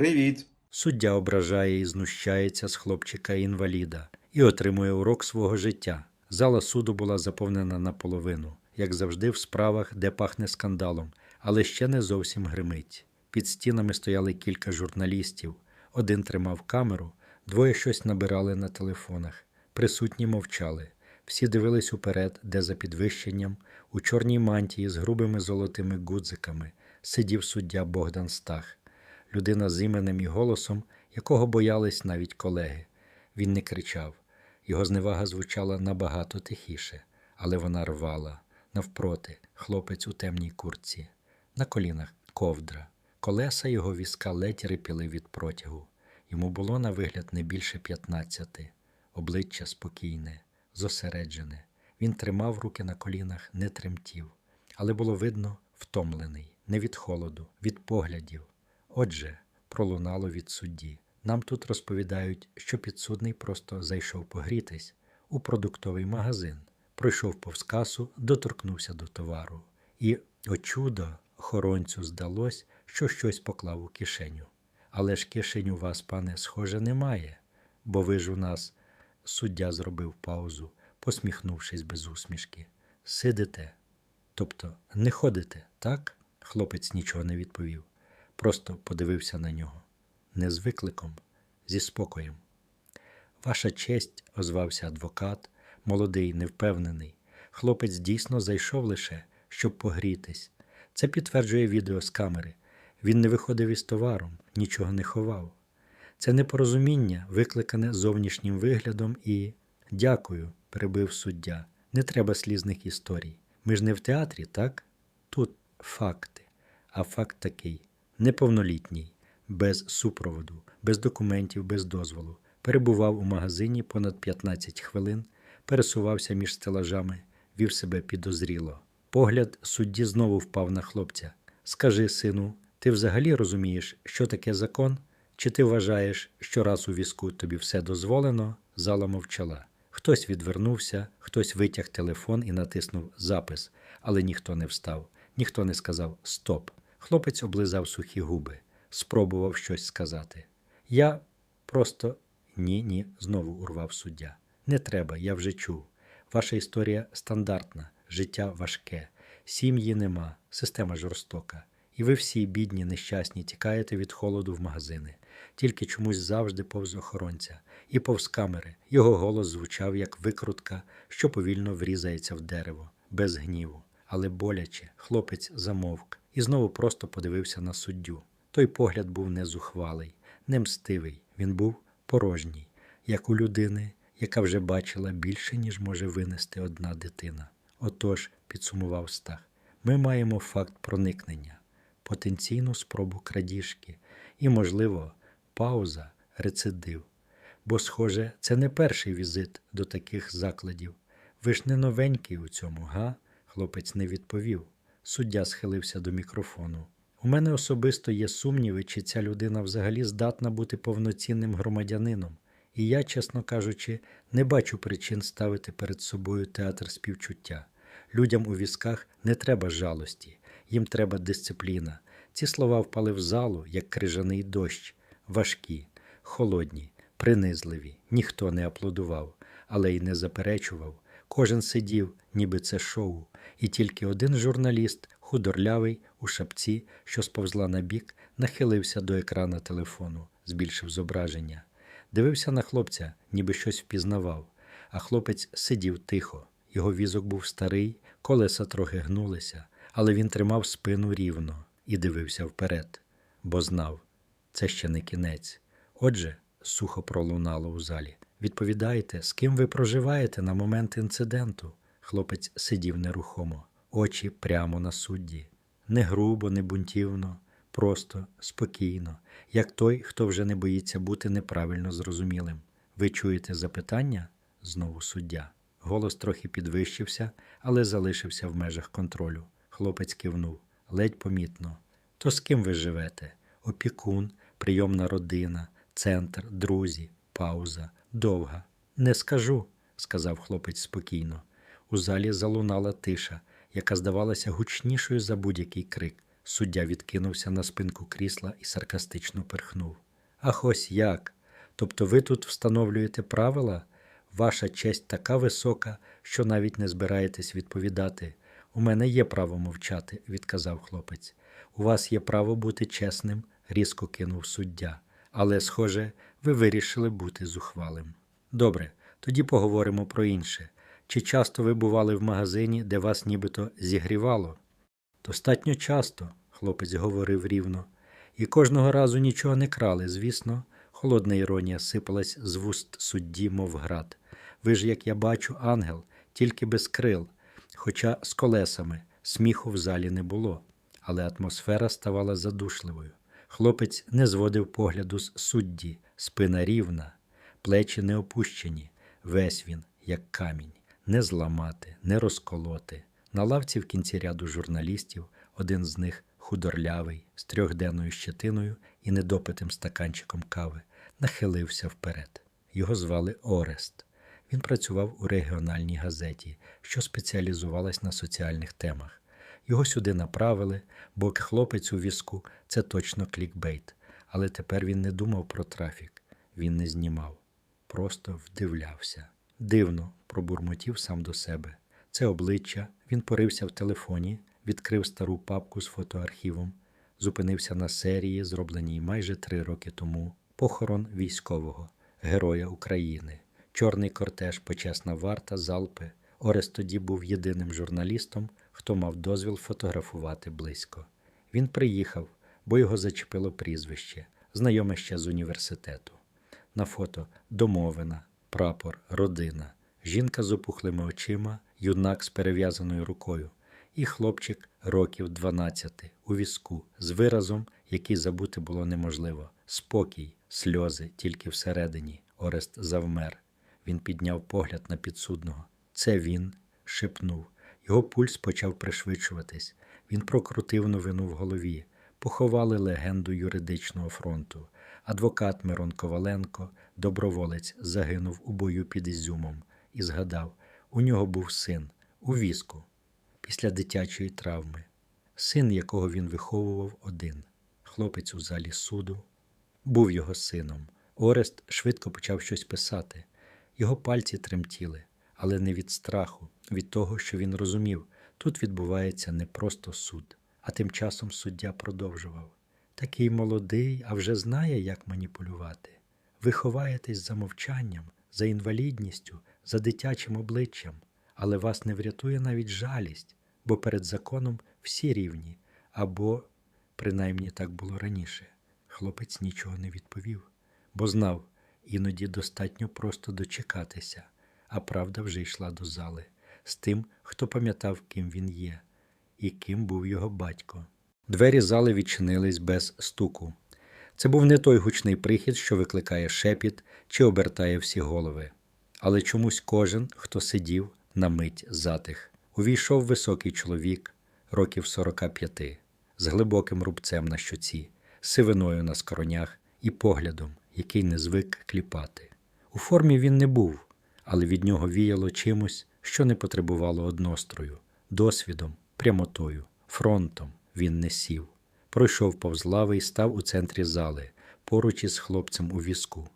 Привіт. Суддя ображає і знущається з хлопчика-інваліда і отримує урок свого життя. Зала суду була заповнена наполовину, як завжди в справах, де пахне скандалом, але ще не зовсім гримить. Під стінами стояли кілька журналістів. Один тримав камеру, двоє щось набирали на телефонах. Присутні мовчали. Всі дивились уперед, де за підвищенням, у чорній мантії з грубими золотими гудзиками, сидів суддя Богдан Стах людина з іменем і голосом, якого боялись навіть колеги. Він не кричав. Його зневага звучала набагато тихіше, але вона рвала. Навпроти, хлопець у темній курці, на колінах ковдра. Колеса його візка ледь рипіли від протягу. Йому було на вигляд не більше п'ятнадцяти, обличчя спокійне, зосереджене. Він тримав руки на колінах, не тремтів, але було видно втомлений, не від холоду, від поглядів. Отже, пролунало від судді. Нам тут розповідають, що підсудний просто зайшов погрітись у продуктовий магазин, пройшов повз касу, доторкнувся до товару. І, о чудо, охоронцю здалось, що щось поклав у кишеню. Але ж кишень у вас, пане, схоже, немає, бо ви ж у нас, суддя зробив паузу, посміхнувшись без усмішки. Сидите, тобто не ходите, так? Хлопець нічого не відповів просто подивився на нього. Не з викликом, зі спокоєм. Ваша честь, озвався адвокат, молодий, невпевнений. Хлопець дійсно зайшов лише, щоб погрітись. Це підтверджує відео з камери. Він не виходив із товаром, нічого не ховав. Це непорозуміння, викликане зовнішнім виглядом і. Дякую, перебив суддя. Не треба слізних історій. Ми ж не в театрі, так? Тут факти. А факт такий неповнолітній, без супроводу, без документів, без дозволу, перебував у магазині понад 15 хвилин, пересувався між стелажами, вів себе підозріло. Погляд судді знову впав на хлопця. Скажи, сину, ти взагалі розумієш, що таке закон? Чи ти вважаєш, що раз у візку тобі все дозволено? Зала мовчала. Хтось відвернувся, хтось витяг телефон і натиснув запис, але ніхто не встав, ніхто не сказав Стоп. Хлопець облизав сухі губи, спробував щось сказати. Я просто ні, ні, знову урвав суддя. Не треба, я вже чув. Ваша історія стандартна, життя важке, сім'ї нема, система жорстока. І ви всі, бідні, нещасні, тікаєте від холоду в магазини, тільки чомусь завжди повз охоронця, і повз камери. Його голос звучав як викрутка, що повільно врізається в дерево, без гніву. Але боляче, хлопець замовк і знову просто подивився на суддю. Той погляд був не зухвалий, не мстивий, він був порожній, як у людини, яка вже бачила більше, ніж може винести одна дитина. Отож, підсумував Стах, ми маємо факт проникнення, потенційну спробу крадіжки і, можливо, пауза, рецидив. Бо, схоже, це не перший візит до таких закладів. Ви ж не новенький у цьому, га? Хлопець не відповів. Суддя схилився до мікрофону. У мене особисто є сумніви, чи ця людина взагалі здатна бути повноцінним громадянином, і я, чесно кажучи, не бачу причин ставити перед собою театр співчуття. Людям у візках не треба жалості, їм треба дисципліна. Ці слова впали в залу, як крижаний дощ, важкі, холодні, принизливі. Ніхто не аплодував, але й не заперечував. Кожен сидів, ніби це шоу, і тільки один журналіст, худорлявий, у шапці, що сповзла на бік, нахилився до екрана телефону, збільшив зображення. Дивився на хлопця, ніби щось впізнавав, а хлопець сидів тихо. Його візок був старий, колеса трохи гнулися, але він тримав спину рівно і дивився вперед, бо знав, це ще не кінець. Отже, сухо пролунало у залі. Відповідайте, з ким ви проживаєте на момент інциденту? Хлопець сидів нерухомо, очі прямо на судді. Не грубо, не бунтівно, просто, спокійно, як той, хто вже не боїться бути неправильно зрозумілим. Ви чуєте запитання? знову суддя. Голос трохи підвищився, але залишився в межах контролю. Хлопець кивнув, ледь помітно. То з ким ви живете? Опікун, прийомна родина, центр, друзі, пауза, довга. Не скажу, сказав хлопець спокійно. У залі залунала тиша, яка здавалася гучнішою за будь-який крик. Суддя відкинувся на спинку крісла і саркастично перхнув. Ах, ось як. Тобто ви тут встановлюєте правила? Ваша честь така висока, що навіть не збираєтесь відповідати. У мене є право мовчати, відказав хлопець. У вас є право бути чесним, різко кинув суддя. Але, схоже, ви вирішили бути зухвалим. Добре, тоді поговоримо про інше. Чи часто ви бували в магазині, де вас нібито зігрівало? Достатньо часто, хлопець говорив рівно, і кожного разу нічого не крали, звісно. Холодна іронія сипалась з вуст судді, мов град. Ви ж, як я бачу, ангел, тільки без крил, хоча з колесами сміху в залі не було, але атмосфера ставала задушливою. Хлопець не зводив погляду з судді, спина рівна, плечі не опущені, весь він, як камінь, не зламати, не розколоти. На лавці в кінці ряду журналістів один з них худорлявий, з трьохденною щетиною і недопитим стаканчиком кави, нахилився вперед. Його звали Орест. Він працював у регіональній газеті, що спеціалізувалась на соціальних темах. Його сюди направили, бо хлопець у візку це точно клікбейт. Але тепер він не думав про трафік, він не знімав, просто вдивлявся. Дивно, пробурмотів сам до себе. Це обличчя, він порився в телефоні, відкрив стару папку з фотоархівом, зупинився на серії, зробленій майже три роки тому. Похорон військового, героя України, чорний кортеж, почесна варта, залпи. Орест тоді був єдиним журналістом, хто мав дозвіл фотографувати близько. Він приїхав, бо його зачепило прізвище, знайоме ще з університету. На фото домовина, прапор, родина, жінка з опухлими очима, юнак з перев'язаною рукою, і хлопчик років 12 у візку з виразом, який забути було неможливо. Спокій, сльози тільки всередині. Орест завмер. Він підняв погляд на підсудного. Це він шепнув. Його пульс почав пришвидшуватись. Він прокрутив новину в голові. Поховали легенду юридичного фронту. Адвокат Мирон Коваленко, доброволець, загинув у бою під Ізюмом і згадав, у нього був син у візку після дитячої травми, син, якого він виховував один. Хлопець у залі суду був його сином. Орест швидко почав щось писати. Його пальці тремтіли, але не від страху, від того, що він розумів, тут відбувається не просто суд. А тим часом суддя продовжував такий молодий, а вже знає, як маніпулювати. Ви ховаєтесь за мовчанням, за інвалідністю, за дитячим обличчям, але вас не врятує навіть жалість, бо перед законом всі рівні, або, принаймні так було раніше. Хлопець нічого не відповів, бо знав, іноді достатньо просто дочекатися, а правда вже йшла до зали з тим, хто пам'ятав, ким він є, і ким був його батько. Двері зали відчинились без стуку. Це був не той гучний прихід, що викликає шепіт чи обертає всі голови. Але чомусь кожен, хто сидів, на мить затих. Увійшов високий чоловік, років 45, з глибоким рубцем на щоці, сивиною на скоронях і поглядом, який не звик кліпати. У формі він не був, але від нього віяло чимось, що не потребувало однострою, досвідом, прямотою, фронтом він не сів. Пройшов повз лави і став у центрі зали, поруч із хлопцем у візку.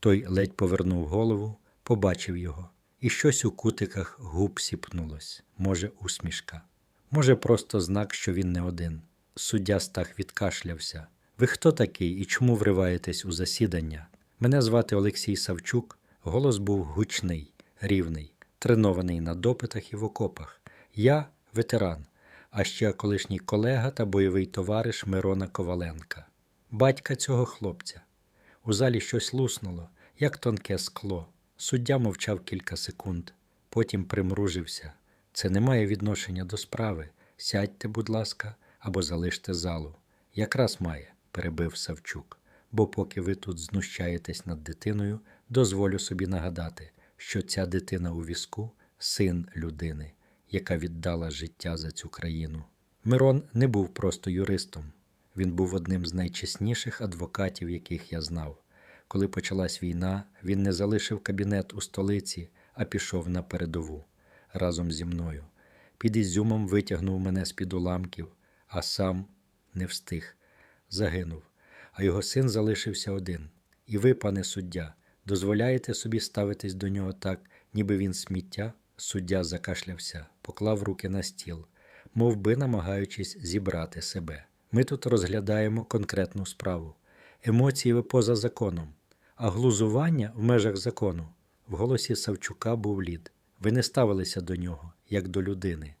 Той ледь повернув голову, побачив його, і щось у кутиках губ сіпнулось, може, усмішка. Може, просто знак, що він не один. Суддя Стах відкашлявся. Ви хто такий і чому вриваєтесь у засідання? Мене звати Олексій Савчук. Голос був гучний, рівний, тренований на допитах і в окопах. Я ветеран, а ще колишній колега та бойовий товариш Мирона Коваленка, батька цього хлопця. У залі щось луснуло, як тонке скло. Суддя мовчав кілька секунд, потім примружився. Це не має відношення до справи. Сядьте, будь ласка, або залиште залу. Якраз має, перебив Савчук. Бо поки ви тут знущаєтесь над дитиною, дозволю собі нагадати, що ця дитина у візку син людини, яка віддала життя за цю країну. Мирон не був просто юристом, він був одним з найчесніших адвокатів, яких я знав. Коли почалась війна, він не залишив кабінет у столиці, а пішов на передову разом зі мною. Під ізюмом витягнув мене з під уламків, а сам не встиг, загинув, а його син залишився один. І ви, пане суддя, дозволяєте собі ставитись до нього так, ніби він сміття? Суддя закашлявся, поклав руки на стіл, мов би намагаючись зібрати себе. Ми тут розглядаємо конкретну справу. Емоції ви поза законом, а глузування в межах закону. В голосі Савчука був лід. Ви не ставилися до нього, як до людини.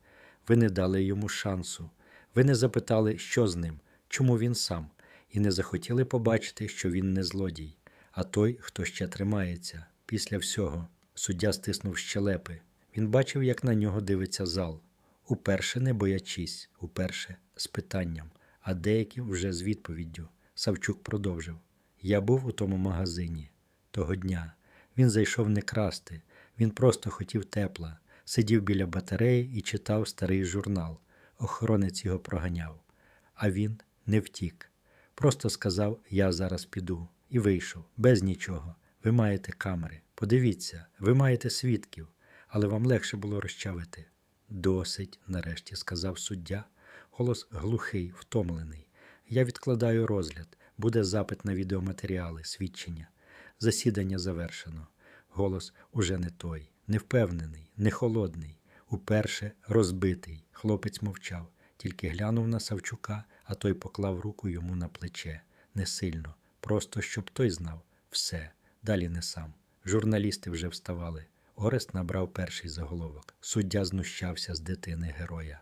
Ви не дали йому шансу. Ви не запитали, що з ним, чому він сам, і не захотіли побачити, що він не злодій, а той, хто ще тримається. Після всього суддя стиснув щелепи. Він бачив, як на нього дивиться зал. Уперше не боячись, уперше з питанням, а деякі вже з відповіддю. Савчук продовжив: Я був у тому магазині того дня. Він зайшов не красти, він просто хотів тепла, сидів біля батареї і читав старий журнал. Охоронець його проганяв. А він не втік. Просто сказав: Я зараз піду. І вийшов, без нічого. Ви маєте камери. Подивіться, ви маєте свідків, але вам легше було розчавити. Досить, нарешті сказав суддя. Голос глухий, втомлений. Я відкладаю розгляд. Буде запит на відеоматеріали, свідчення. Засідання завершено. Голос уже не той, не впевнений, не холодний, уперше розбитий. Хлопець мовчав, тільки глянув на Савчука, а той поклав руку йому на плече. Не сильно, просто щоб той знав все. Далі не сам. Журналісти вже вставали. Орест набрав перший заголовок. Суддя знущався з дитини героя,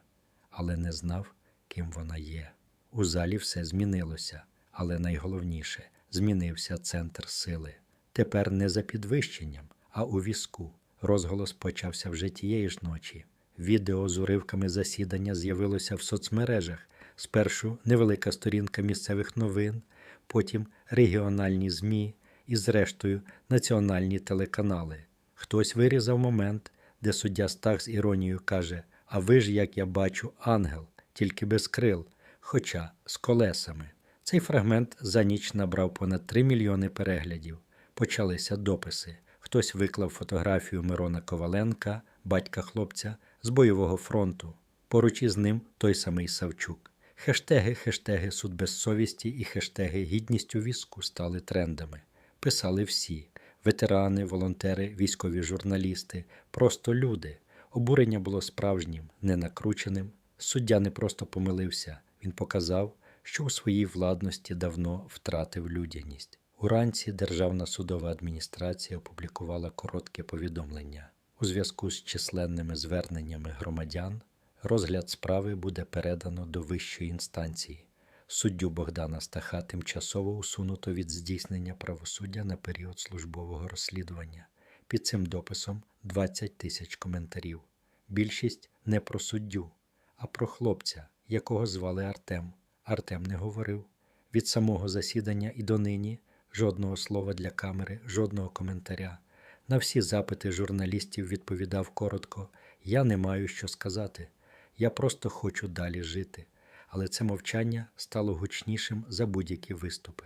але не знав, ким вона є. У залі все змінилося, але найголовніше змінився центр сили. Тепер не за підвищенням, а у візку. Розголос почався вже тієї ж ночі. Відео з уривками засідання з'явилося в соцмережах. Спершу невелика сторінка місцевих новин, потім регіональні ЗМІ і, зрештою, національні телеканали. Хтось вирізав момент, де суддя Стах з іронією каже: А ви ж, як я бачу, ангел, тільки без крил, хоча з колесами. Цей фрагмент за ніч набрав понад 3 мільйони переглядів. Почалися дописи. Хтось виклав фотографію Мирона Коваленка, батька хлопця, з бойового фронту. Поруч із ним той самий Савчук. Хештеги, хештеги суд безсовісті і хештеги гідність у візку стали трендами. Писали всі ветерани, волонтери, військові журналісти, просто люди. Обурення було справжнім, не накрученим. Суддя не просто помилився, він показав, що у своїй владності давно втратив людяність. Уранці Державна судова адміністрація опублікувала коротке повідомлення. У зв'язку з численними зверненнями громадян розгляд справи буде передано до вищої інстанції. Суддю Богдана Стаха тимчасово усунуто від здійснення правосуддя на період службового розслідування. Під цим дописом 20 тисяч коментарів. Більшість не про суддю, а про хлопця, якого звали Артем. Артем не говорив. Від самого засідання і донині жодного слова для камери, жодного коментаря. На всі запити журналістів відповідав коротко: Я не маю що сказати. Я просто хочу далі жити. Але це мовчання стало гучнішим за будь-які виступи.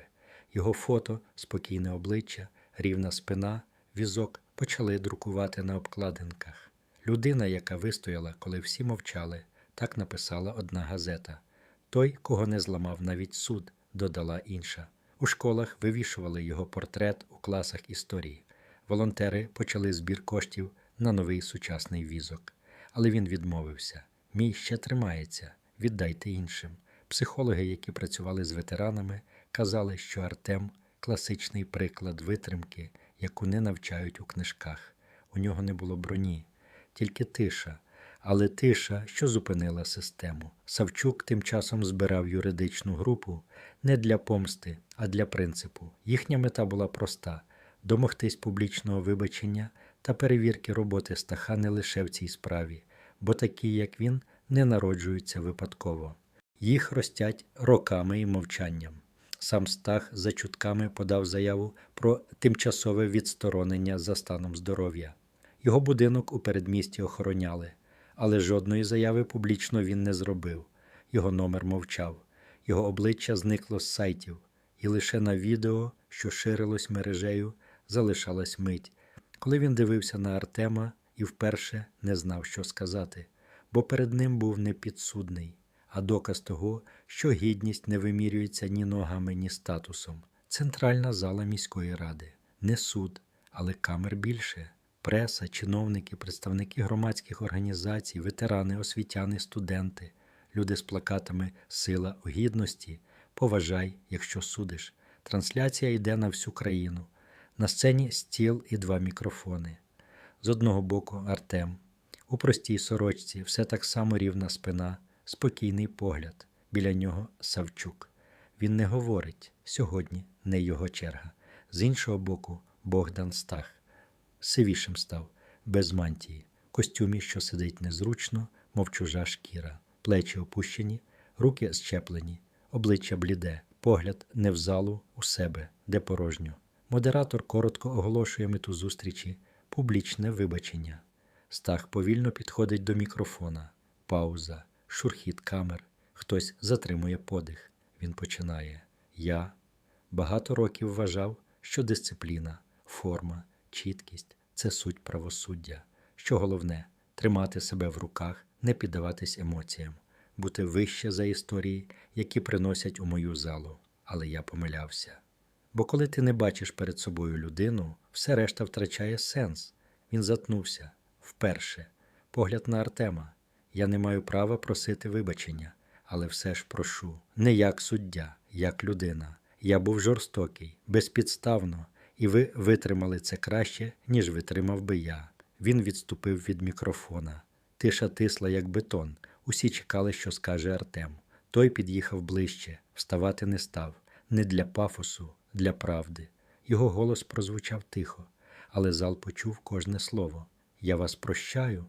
Його фото, спокійне обличчя, рівна спина, візок почали друкувати на обкладинках. Людина, яка вистояла, коли всі мовчали, так написала одна газета. Той, кого не зламав навіть суд, додала інша. У школах вивішували його портрет у класах історії. Волонтери почали збір коштів на новий сучасний візок. Але він відмовився. Мій ще тримається, віддайте іншим. Психологи, які працювали з ветеранами, казали, що Артем класичний приклад витримки, яку не навчають у книжках. У нього не було броні, тільки тиша. Але тиша, що зупинила систему. Савчук тим часом збирав юридичну групу не для помсти, а для принципу. Їхня мета була проста домогтись публічного вибачення та перевірки роботи Стаха не лише в цій справі, бо такі, як він, не народжуються випадково. Їх ростять роками і мовчанням. Сам Стах за чутками подав заяву про тимчасове відсторонення за станом здоров'я. Його будинок у передмісті охороняли, але жодної заяви публічно він не зробив. Його номер мовчав, його обличчя зникло з сайтів, і лише на відео, що ширилось мережею, залишалась мить, коли він дивився на Артема і вперше не знав, що сказати, бо перед ним був не підсудний, а доказ того, що гідність не вимірюється ні ногами, ні статусом. Центральна зала міської ради, не суд, але камер більше. Преса, чиновники, представники громадських організацій, ветерани, освітяни, студенти, люди з плакатами Сила у гідності, поважай, якщо судиш. Трансляція йде на всю країну. На сцені стіл і два мікрофони. З одного боку Артем. У простій сорочці все так само рівна спина, спокійний погляд. Біля нього Савчук. Він не говорить сьогодні не його черга. З іншого боку, Богдан Стах. Сивішим став, без мантії, костюмі, що сидить незручно, мов чужа шкіра, плечі опущені, руки щеплені, обличчя бліде, погляд не в залу, у себе, де порожньо. Модератор коротко оголошує мету зустрічі, публічне вибачення. Стах повільно підходить до мікрофона. Пауза, шурхіт камер. Хтось затримує подих. Він починає. Я багато років вважав, що дисципліна, форма, чіткість це суть правосуддя. Що головне тримати себе в руках, не піддаватись емоціям, бути вище за історії, які приносять у мою залу. Але я помилявся. Бо коли ти не бачиш перед собою людину, все решта втрачає сенс. Він затнувся вперше. Погляд на Артема. Я не маю права просити вибачення, але все ж прошу. Не як суддя, як людина. Я був жорстокий, безпідставно, і ви витримали це краще, ніж витримав би я. Він відступив від мікрофона. Тиша тисла, як бетон. Усі чекали, що скаже Артем. Той під'їхав ближче, вставати не став. Не для пафосу, для правди. Його голос прозвучав тихо, але зал почув кожне слово. Я вас прощаю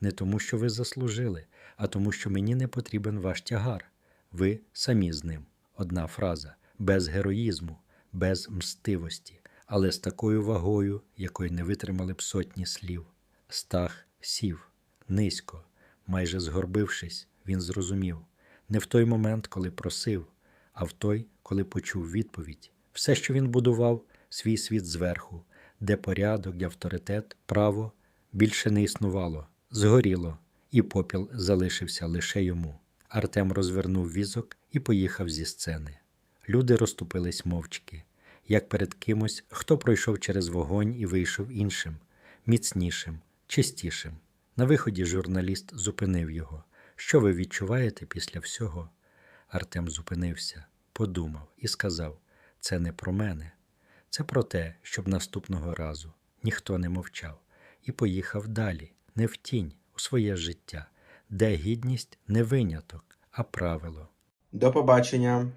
не тому, що ви заслужили, а тому, що мені не потрібен ваш тягар. Ви самі з ним. Одна фраза без героїзму, без мстивості, але з такою вагою, якої не витримали б сотні слів. Стах сів низько, майже згорбившись, він зрозумів не в той момент, коли просив, а в той, коли почув відповідь. Все, що він будував, свій світ зверху, де порядок, де авторитет, право більше не існувало, згоріло, і попіл залишився лише йому. Артем розвернув візок і поїхав зі сцени. Люди розступились мовчки, як перед кимось, хто пройшов через вогонь і вийшов іншим, міцнішим, чистішим. На виході журналіст зупинив його. Що ви відчуваєте після всього? Артем зупинився, подумав і сказав: це не про мене, це про те, щоб наступного разу ніхто не мовчав, і поїхав далі, не в тінь, у своє життя, де гідність не виняток, а правило. До побачення.